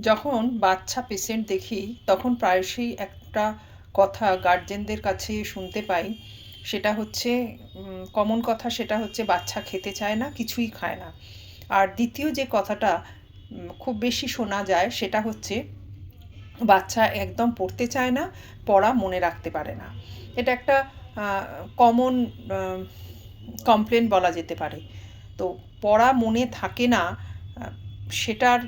যখন বাচ্চা পেশেন্ট দেখি, তখন প্রায়শই একটা কথা গার্জেনদের কাছে শুনতে পাই। সেটা হচ্ছে কমন কথা সেটা হচ্ছে, বাচ্চা খেতে চায় না, কিছুই খায় না। আর দ্বিতীয় যে কথাটা খুব বেশি শোনা যায়, সেটা হচ্ছে, বাচ্চা একদম পড়তে চায় না, পড়া মনে রাখতে পারে না। এটা একটা কমন কমপ্লেন বলা যেতে পারে। তো পড়া মনে থাকে না সেটার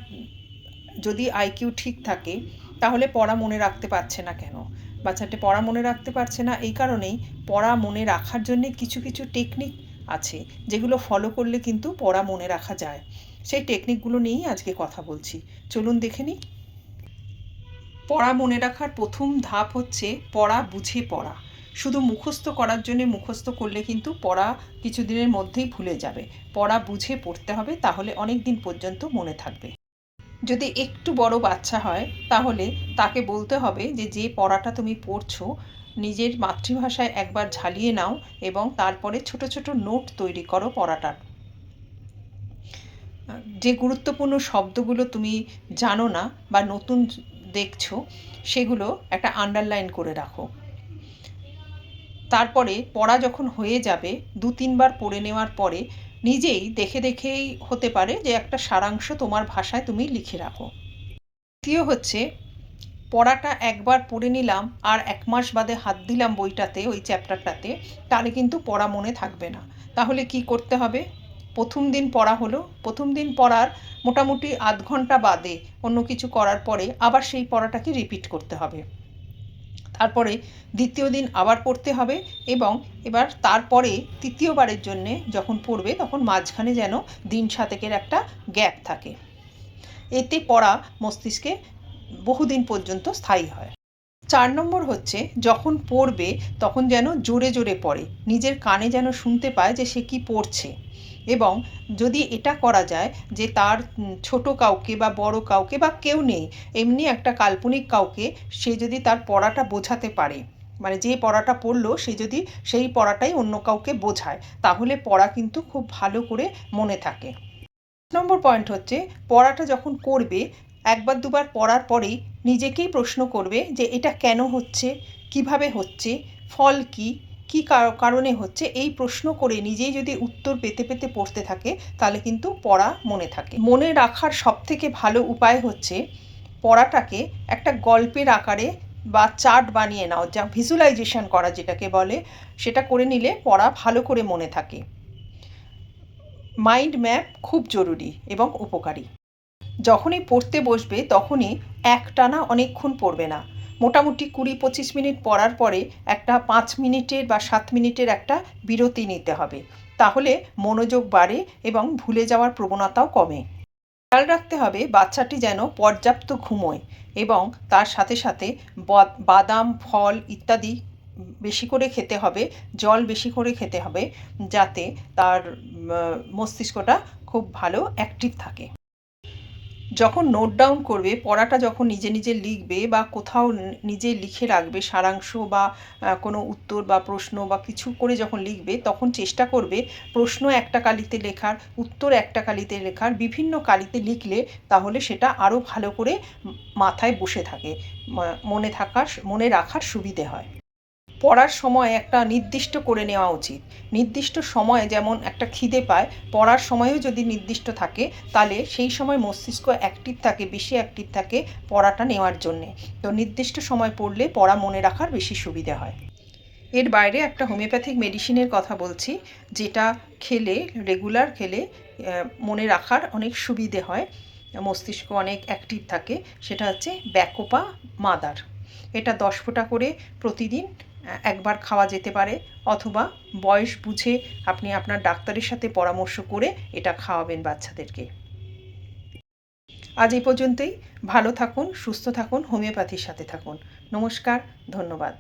যদি আইকিউ ঠিক থাকে, তাহলে পড়া মনে রাখতে পারছে না কেন? বাচ্চাটি পড়া মনে রাখতে পারছে না, এই কারণেই পড়া মনে রাখার জন্যে কিছু কিছু টেকনিক আছে, যেগুলো ফলো করলে কিন্তু পড়া মনে রাখা যায়। সেই টেকনিকগুলো নিয়েই আজকে কথা বলছি। চলুন দেখে নিই। পড়া মনে রাখার প্রথম ধাপ হচ্ছে পড়া বুঝে পড়া। শুধু মুখস্থ করার জন্য মুখস্থ করলে কিন্তু পড়া কিছুদিনের মধ্যেই ভুলে যাবে। পড়া বুঝে পড়তে হবে, তাহলে অনেক দিন পর্যন্ত মনে থাকবে। যদি একটু বড় বাচ্চা হয়, তাহলে তাকে বলতে হবে যে যে পড়াটা তুমি পড়ছো, নিজের মাতৃভাষায় একবার ঝালিয়ে নাও এবং তারপরে ছোট ছোট নোট তৈরি করো পড়াটার। যে গুরুত্বপূর্ণ শব্দগুলো তুমি জানো না বা নতুন দেখছ, সেগুলো একটা আন্ডারলাইন করে রাখো। তারপরে পড়া যখন হয়ে যাবে দু তিনবার পড়ে নেওয়ার পরে নিজেই দেখে দেখেই হতে পারে যে একটা সারাংশ তোমার ভাষায় তুমি লিখে রাখো। দ্বিতীয় হচ্ছে, পড়াটা একবার পড়ে নিলাম আর এক মাস বাদে হাত দিলাম বইটাতে, ওই চ্যাপ্টারটাতে, তাহলে কিন্তু পড়া মনে থাকবে না। তাহলে কি করতে হবে? প্রথম দিন পড়া হলো, প্রথম দিন পড়ার মোটামুটি আধ ঘণ্টা বাদে অন্য কিছু করার পরে আবার সেই পড়াটাকে রিপিট করতে হবে। তারপরে দ্বিতীয় দিন আবার পড়তে হবে এবং এবার তারপরে তৃতীয়বারের জন্যে যখন পড়বে তখন মাঝখানে যেন দিন সাতেকের একটা গ্যাপ থাকে। এতে পড়া মস্তিষ্কে বহুদিন পর্যন্ত স্থায়ী হয়। চার নম্বর হচ্ছে, যখন পড়বে, তখন যেন জোরে জোরে পড়ে। নিজের কানে যেন শুনতে পায় যে সে কি পড়ছে। এবং যদি এটা করা যায় যে তার ছোট কাউকে বা বড় কাউকে বা কেউ নেই, এমনি একটা কাল্পনিক কাউকে সে যদি তার পড়াটা বোঝাতে পারে মানে যে পড়াটা পড়ল, সে যদি সেই পড়াটাই অন্য কাউকে বোঝায়, তাহলে পড়া কিন্তু খুব ভালো করে মনে থাকে। নম্বর পয়েন্ট হচ্ছে, পড়াটা যখন করবে একবার দুবার পড়ার পরেই নিজেকেই প্রশ্ন করবে যে এটা কেন হচ্ছে, কীভাবে হচ্ছে, ফল কী কী কারণে হচ্ছে? এই প্রশ্ন করে নিজেই যদি উত্তর পেতে পেতে পড়তে থাকে, তাহলে কিন্তু পড়া মনে থাকে। মনে রাখার সবথেকে ভালো উপায় হচ্ছে পড়াটাকে একটা গল্পের আকারে বা চার্ট বানিয়ে নাও, যা ভিজুয়ালাইজেশন করা যেটাকে বলে, সেটা করে নিলে পড়া ভালো করে মনে থাকে। মাইন্ড ম্যাপ খুব জরুরি এবং উপকারী। যখনই পড়তে বসবে তখনই একটানা অনেকক্ষণ পড়বে না। মোটামুটি কুড়ি পঁচিশ মিনিট পড়ার পরে একটা পাঁচ মিনিটের বা সাত মিনিটের একটা বিরতি নিতে হবে। তাহলে মনোযোগ বাড়ে এবং ভুলে যাওয়ার প্রবণতাও কমে। খেয়াল রাখতে হবে বাচ্চাটি যেন পর্যাপ্ত ঘুমোয় এবং তার সাথে সাথে বাদাম, ফল ইত্যাদি বেশি করে খেতে হবে, জল বেশি করে খেতে হবে, যাতে তার মস্তিষ্কটা খুব ভালো অ্যাক্টিভ থাকে। যখন নোট ডাউন করবে, পড়াটা যখন নিজে নিজে লিখবে বা কোথাও নিজে লিখে রাখবে, সারাংশ বা কোনো উত্তর বা প্রশ্ন বা কিছু করে যখন লিখবে, তখন চেষ্টা করবে প্রশ্ন একটা কালিতে লেখার, উত্তর একটা কালিতে লেখার, বিভিন্ন কালিতে লিখলে তাহলে সেটা আরও ভালো করে মাথায় বসে থাকে মনে থাকার, মনে রাখার সুবিধে হয়। পড়ার সময় একটা নির্দিষ্ট করে নেওয়া উচিত। নির্দিষ্ট সময়ে যেমন একটা খিদে পায়, পড়ার সময়ও যদি নির্দিষ্ট থাকে, তাহলে সেই সময় মস্তিষ্ক অ্যাক্টিভ থাকে, বেশি অ্যাক্টিভ থাকে পড়াটা নেওয়ার জন্যে। তো নির্দিষ্ট সময় পড়লে পড়া মনে রাখার বেশি সুবিধে হয়। এর বাইরে একটা হোমিওপ্যাথিক মেডিসিনের কথা বলছি, যেটা খেলে রেগুলার খেলে মনে রাখার অনেক সুবিধে হয়। মস্তিষ্ক অনেক অ্যাক্টিভ থাকে, সেটা হচ্ছে ব্যাকোপা মাদার এটা দশ ফোঁটা করে প্রতিদিন একবার খাওয়া যেতে পারে, অথবা বয়স বুঝে আপনি আপনার ডাক্তারের সাথে পরামর্শ করে এটা খাওয়াবেন বাচ্চাদেরকে। আজ এই পর্যন্তই। ভালো থাকুন, সুস্থ থাকুন, হোমিওপ্যাথির সাথে থাকুন। নমস্কার, ধন্যবাদ।